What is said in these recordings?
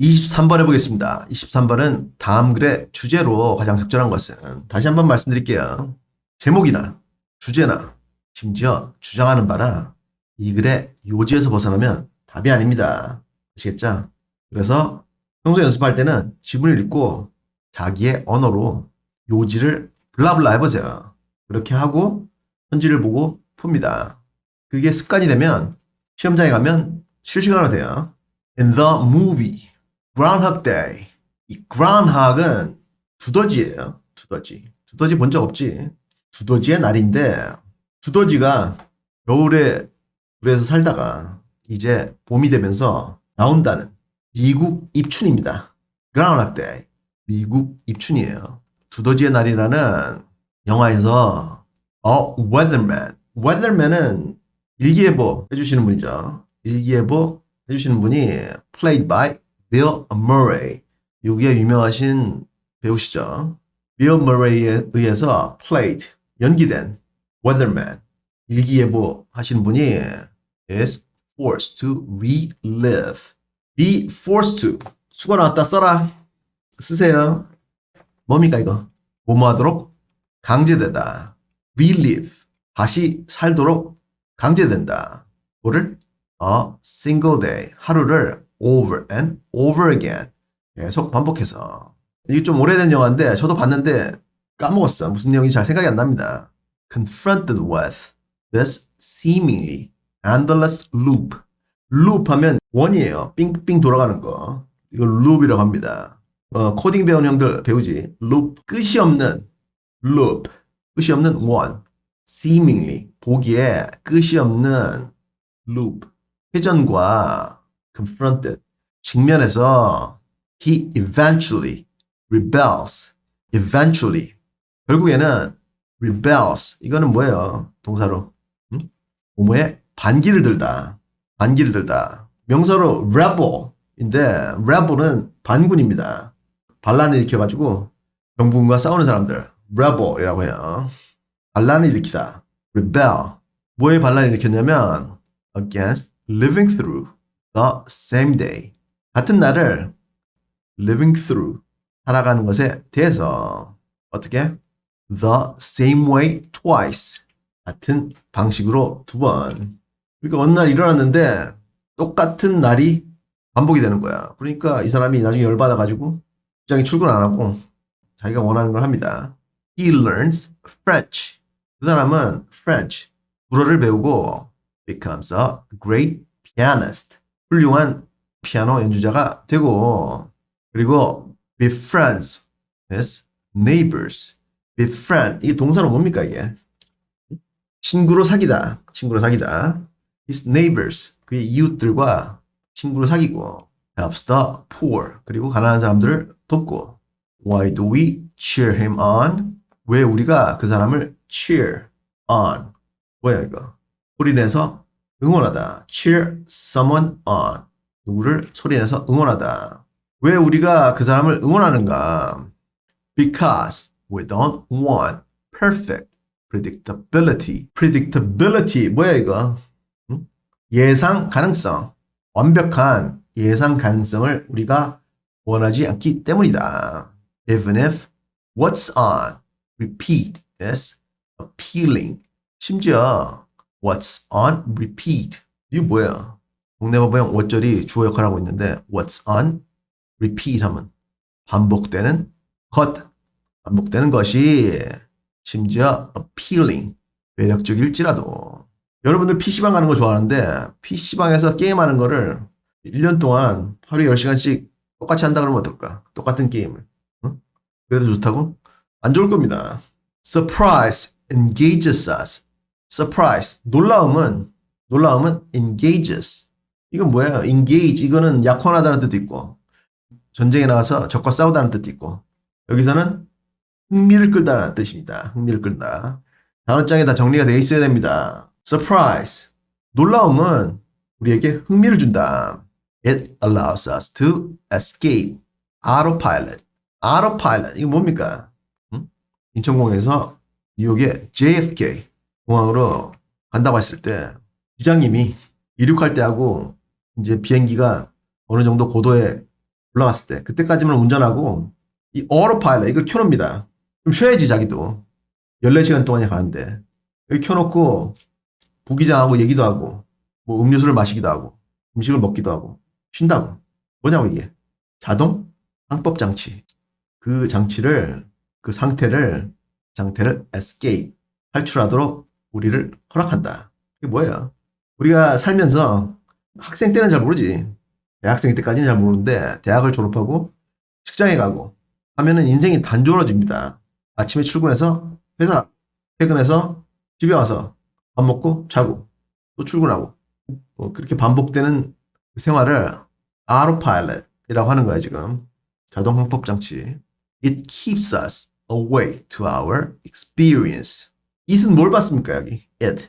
23번 해보겠습니다. 23번은 다음 글의 주제로 가장 적절한 것은 다시 한번 말씀드릴게요. 제목이나 주제나 심지어 주장하는 바나 이 글의 요지에서 벗어나면 답이 아닙니다. 아시겠죠? 그래서 평소 연습할 때는 지문을 읽고 자기의 언어로 요지를 블라블라 해보세요. 그렇게 하고 현지를 보고 풉니다. 그게 습관이 되면 시험장에 가면 실시간으로 돼요. In the movie, Groundhog Day. 이 Groundhog은 두더지예요. 두더지. 두더지 본 적 없지? 두더지의 날인데 두더지가 겨울에 물에서 살다가 이제 봄이 되면서 나온다는 미국 입춘입니다. Groundhog Day. 미국 입춘이에요. 두더지의 날이라는 영화에서 어, Weatherman. Weatherman은 일기예보 해주시는 분이죠. 일기예보 해주시는 분이 played by Bill Murray. 여기에 유명하신 배우시죠. Bill Murray에 의해서 played, 연기된 Weatherman. 일기예보 하시는 분이 is forced to relive. be forced to. 수거 나왔다 써라. 쓰세요. 뭡니까 이거? 뭐뭐 하도록? 강제되다. relive. 다시 살도록 강제된다. 뭐를? a single day. 하루를 over and over again. 계속 반복해서. 이게 좀 오래된 영화인데 저도 봤는데 까먹었어. 무슨 내용인지 잘 생각이 안 납니다. confronted with this seemingly endless loop. loop 하면 원이에요. 삥삥 돌아가는 거. 이걸 loop이라고 합니다. 어, 코딩 배운 형들 배우지. loop 끝이 없는 loop 끝이 없는 원. seemingly 보기에 끝이 없는 loop 회전과 confronted 직면해서 he eventually rebels eventually 결국에는 rebels 이거는 뭐예요 동사로 음? 뭐뭐에 반기를 들다 반기를 들다 명사로 rebel인데 rebel은 반군입니다 반란을 일으켜가지고 정부군과 싸우는 사람들 rebel이라고 해요 반란을 일으키다. rebel. 뭐에 반란을 일으켰냐면 against living through the same day. 같은 날을 living through 살아가는 것에 대해서 어떻게 the same way twice 같은 방식으로 두 번. 그러니까 어느 날 일어났는데 똑같은 날이 반복이 되는 거야. 그러니까 이 사람이 나중에 열받아 가지고 직장에 출근 안 하고 자기가 원하는 걸 합니다. He learns French. 그 사람은 French, 불어를 배우고 becomes a great pianist. 훌륭한 피아노 연주자가 되고 그리고 befriends his neighbors. befriend 이 동사로 뭡니까 이게? 친구로 사귀다. 친구로 사귀다. his neighbors 그의 이웃들과 친구로 사귀고 helps the poor 그리고 가난한 사람들을 돕고 why do we cheer him on? 왜 우리가 그 사람을 cheer on 뭐야 이거 소리 내서 응원하다 cheer someone on 누구를 소리내서 응원하다 왜 우리가 그 사람을 응원하는가 because we don't want perfect predictability predictability 뭐야 이거 응? 예상 가능성 완벽한 예상 가능성을 우리가 원하지 않기 때문이다 even if what's on repeat is appealing. 심지어 what's on repeat. 이게 뭐야? 동네바보형 5절이 주어 역할을 하고 있는데 what's on repeat 하면 반복되는 것. 반복되는 것이 심지어 appealing. 매력적일지라도. 여러분들 PC방 가는 거 좋아하는데 PC방에서 게임하는 거를 1년 동안 하루에 10시간씩 똑같이 한다 그러면 어떨까? 똑같은 게임을. 응? 그래도 좋다고? 안 좋을 겁니다. surprise engages us. Surprise 놀라움은 놀라움은 engages. 이건 뭐예요? engage 이거는 약혼하다는 뜻도 있고 전쟁에 나가서 적과 싸우다는 뜻도 있고 여기서는 흥미를 끌다는 뜻입니다. 흥미를 끌다. 단어장에 다 정리가 되어 있어야 됩니다. surprise 놀라움은 우리에게 흥미를 준다. It allows us to escape autopilot. autopilot 이거 뭡니까? 인천공항에서 뉴욕의 JFK 공항으로 간다고 했을 때 기장님이 이륙할 때 하고 이제 비행기가 어느 정도 고도에 올라갔을 때 그때까지만 운전하고 이 오토파일럿 이걸 켜놓습니다. 좀 쉬어야지 자기도. 14시간 동안이 가는데. 여기 켜놓고 부기장하고 얘기도 하고 뭐 음료수를 마시기도 하고 음식을 먹기도 하고 쉰다고. 뭐냐고 이게. 자동 항법 장치. 그 장치를 그 상태를 상태를 escape 탈출하도록 우리를 허락한다. 이게 뭐예요? 우리가 살면서 학생 때는 잘 모르지. 대학생 때까지는 잘 모르는데 대학을 졸업하고 직장에 가고 하면은 인생이 단조로워집니다. 아침에 출근해서 회사 퇴근해서 집에 와서 밥 먹고 자고 또 출근하고 뭐 그렇게 반복되는 생활을 autopilot이라고 하는 거야 지금 자동 항법 장치. It keeps us awake to our experience. It은 뭘 봤습니까 여기? it.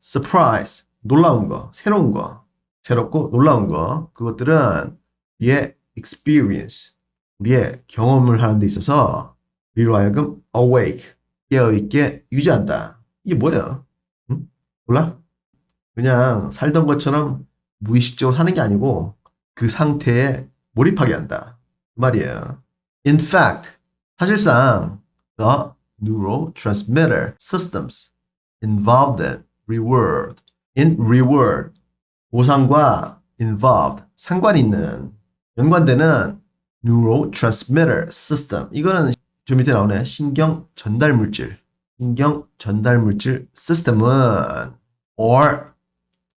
surprise. 놀라운 거, 새로운 거, 새롭고 놀라운 거. 그것들은 우리의 experience. 우리의 경험을 하는 데 있어서 우리로 하여금 awake. 깨어있게 유지한다. 이게 뭐야? 응? 몰라? 그냥 살던 것처럼 무의식적으로 하는 게 아니고 그 상태에 몰입하게 한다. 그 말이에요. In fact, 사실상 the neurotransmitter systems involved in reward, in reward, 보상과 involved, 상관 있는, 연관되는 neurotransmitter system. 이거는 저 밑에 나오네. 신경 전달 물질. 신경 전달 물질 시스템은 or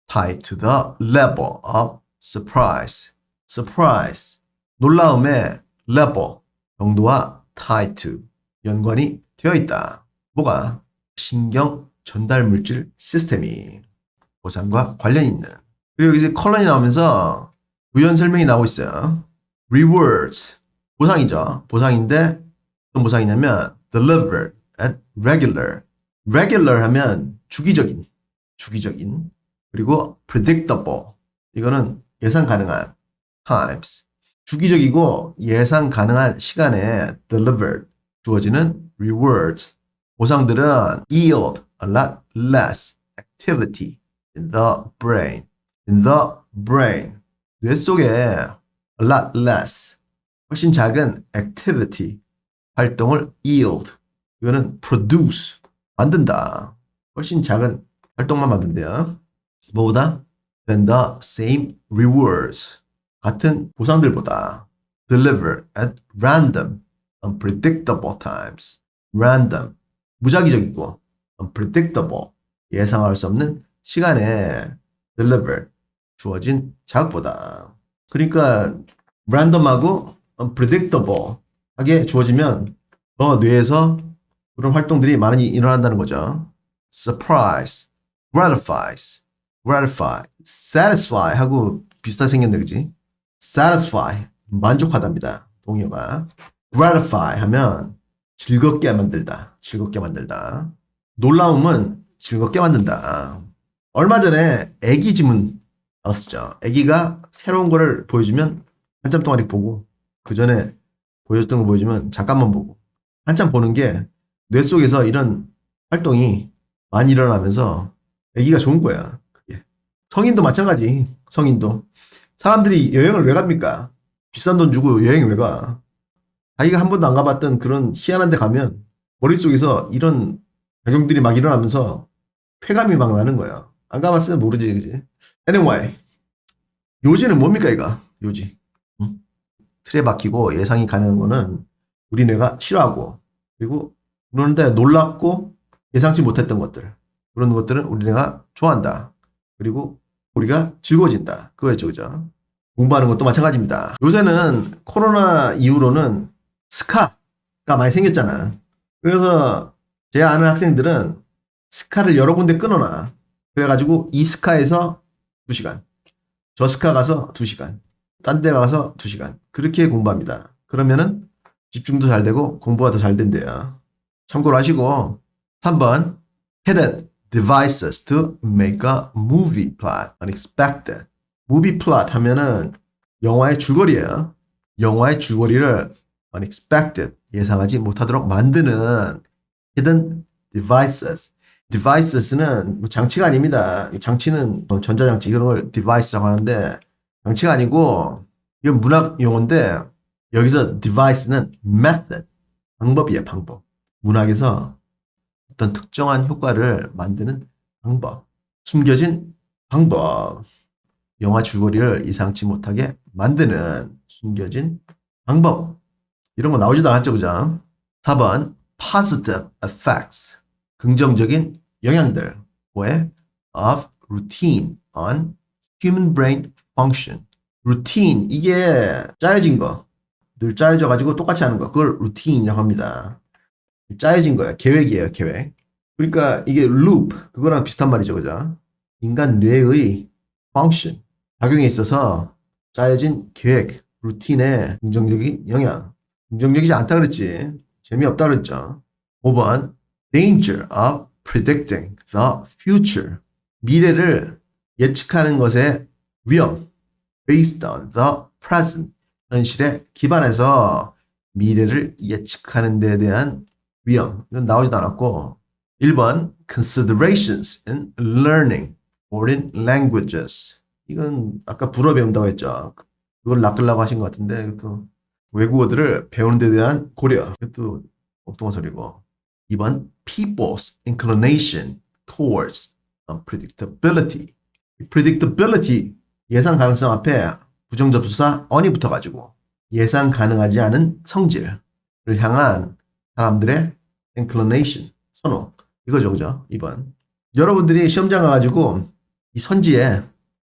tied to the level of surprise. surprise. 놀라움의 level. 정도와 tied to. 연관이 되어 있다. 뭐가? 신경 전달 물질 시스템이 보상과 관련이 있는. 그리고 이제 컬런이 나오면서 부연 설명이 나오고 있어요. rewards. 보상이죠. 보상인데 어떤 보상이냐면 delivered at regular. regular 하면 주기적인, 주기적인. 그리고 predictable. 이거는 예상 가능한 times. 주기적이고 예상 가능한 시간에 delivered 주어지는 rewards. 보상들은 yield a lot less activity in the brain. in the brain. 뇌 속에 a lot less. 훨씬 작은 activity. 활동을 yield. 이거는 produce. 만든다. 훨씬 작은 활동만 만든대요. 뭐보다? than the same rewards. 같은 보상들보다 deliver at random, unpredictable times. Random, 무작위적이고 unpredictable, 예상할 수 없는 시간에 deliver, 주어진 자극보다. 그러니까 random하고 unpredictable 하게 주어지면 더 뇌에서 그런 활동들이 많이 일어난다는 거죠. surprise, gratifies, gratify, satisfy 하고 비슷하게 생겼네, 그지? satisfy, 만족하답니다. 동의어가. gratify 하면 즐겁게 만들다, 즐겁게 만들다. 놀라움은 즐겁게 만든다. 얼마 전에 애기 지문 나왔었죠. 애기가 새로운 거를 보여주면 한참 동안 보고, 그 전에 보여줬던 거 보여주면 잠깐만 보고, 한참 보는 게 뇌 속에서 이런 활동이 많이 일어나면서 애기가 좋은 거야. 그게. 성인도 마찬가지. 성인도. 사람들이 여행을 왜 갑니까? 비싼 돈 주고 여행 왜 가? 자기가 한 번도 안 가봤던 그런 희한한 데 가면 머릿속에서 이런 작용들이 막 일어나면서 쾌감이 막 나는 거야. 안 가봤으면 모르지, 그지? Anyway. 요지는 뭡니까, 이거? 요지. 응? 틀에 박히고 예상이 가능한 거는 우리 뇌가 싫어하고, 그리고 그런데 놀랍고 예상치 못했던 것들. 그런 것들은 우리 뇌가 좋아한다. 그리고 우리가 즐거워진다. 그거였죠, 그죠? 공부하는 것도 마찬가지입니다. 요새는 코로나 이후로는 스카가 많이 생겼잖아. 그래서 제 아는 학생들은 스카를 여러 군데 끊어놔. 그래가지고 이 스카에서 2시간, 저 스카 가서 2시간, 딴 데 가서 2시간. 그렇게 공부합니다. 그러면은 집중도 잘 되고 공부가 더 잘 된대요. 참고로 하시고 3번 hidden devices to make a movie plot unexpected. movie plot 하면은 영화의 줄거리예요. 영화의 줄거리를 unexpected 예상하지 못하도록 만드는 hidden devices. devices는 뭐 장치가 아닙니다. 이 장치는 뭐 전자장치 이런 걸 device라고 하는데 장치가 아니고 이건 문학 용어인데 여기서 device는 method, 방법이에요, 방법. 문학에서 어떤 특정한 효과를 만드는 방법, 숨겨진 방법. 영화 줄거리를 이상치 못하게 만드는 숨겨진 방법. 이런 거 나오지도 않았죠, 그죠? 4번 positive effects. 긍정적인 영향들. 왜? of routine on human brain function. 루틴 이게 짜여진 거. 늘 짜여져 가지고 똑같이 하는 거. 그걸 루틴이라고 합니다. 짜여진 거야. 계획이에요, 계획. 그러니까 이게 loop 그거랑 비슷한 말이죠, 그죠? 인간 뇌의 function 작용에 있어서 짜여진 계획, 루틴의 긍정적인 영향. 긍정적이지 않다 그랬지. 재미없다 그랬죠. 5번 danger of predicting the future. 미래를 예측하는 것의 위험. based on the present. 현실에 기반해서 미래를 예측하는 데 대한 위험. 이건 나오지도 않았고 1번 considerations in learning foreign languages. 이건 아까 불어 배운다고 했죠. 그걸 낚으려고 하신 것 같은데 이것도 외국어들을 배우는 데 대한 고려. 이것도 엉뚱한 소리고. 2번 people's inclination towards unpredictability. predictability 예상 가능성 앞에 부정접수사 on이 붙어가지고 예상 가능하지 않은 성질을 향한 사람들의 inclination 선호 이거죠 그죠 2번 여러분들이 시험장 가가지고 이 선지에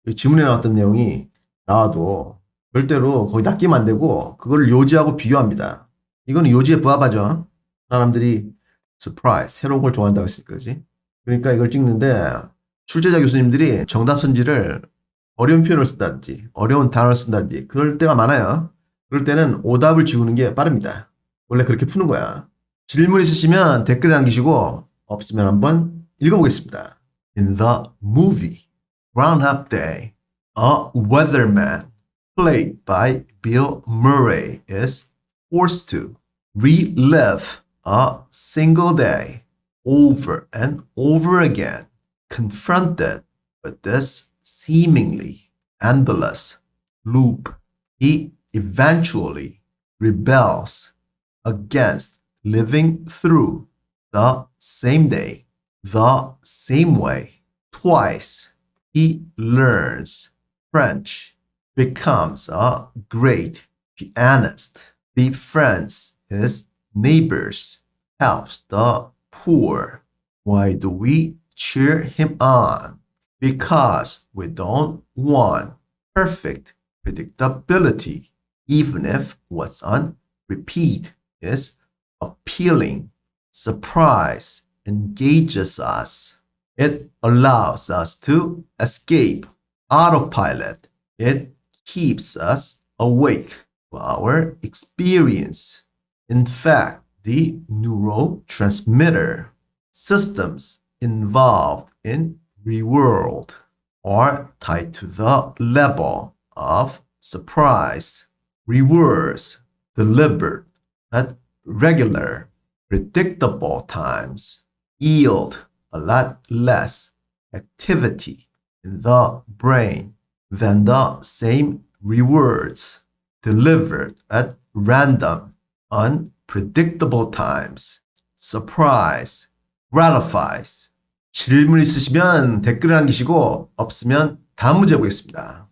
이 지문에 나왔던 내용이 나와도 절대로 거기 낚이면 안 되고 그걸 요지하고 비교합니다 이거는 요지에 부합하죠 사람들이 surprise 새로운 걸 좋아한다고 했으니까 그지 그러니까 이걸 찍는데 출제자 교수님들이 정답 선지를 어려운 표현을 쓴다든지 어려운 단어를 쓴다든지 그럴 때가 많아요. 그럴 때는 오답을 지우는 게 빠릅니다. 원래 그렇게 푸는 거야. 질문 있으시면 댓글에 남기시고 없으면 한번 읽어보겠습니다. In the movie Groundhog Day, a weatherman played by Bill Murray is forced to relive a single day over and over again, confronted with this seemingly endless loop, he eventually rebels against living through the same day, the same way, twice. He learns French, becomes a great pianist, befriends his neighbors, helps the poor. Why do we cheer him on? because we don't want perfect predictability, even if what's on repeat is appealing. Surprise engages us. It allows us to escape autopilot. It keeps us awake to our experience. In fact, the neurotransmitter systems involved in reward are tied to the level of surprise. Rewards delivered at regular, predictable times yield a lot less activity in the brain than the same rewards delivered at random, unpredictable times. Surprise gratifies 질문 있으시면 댓글을 남기시고 없으면 다음 문제 보겠습니다.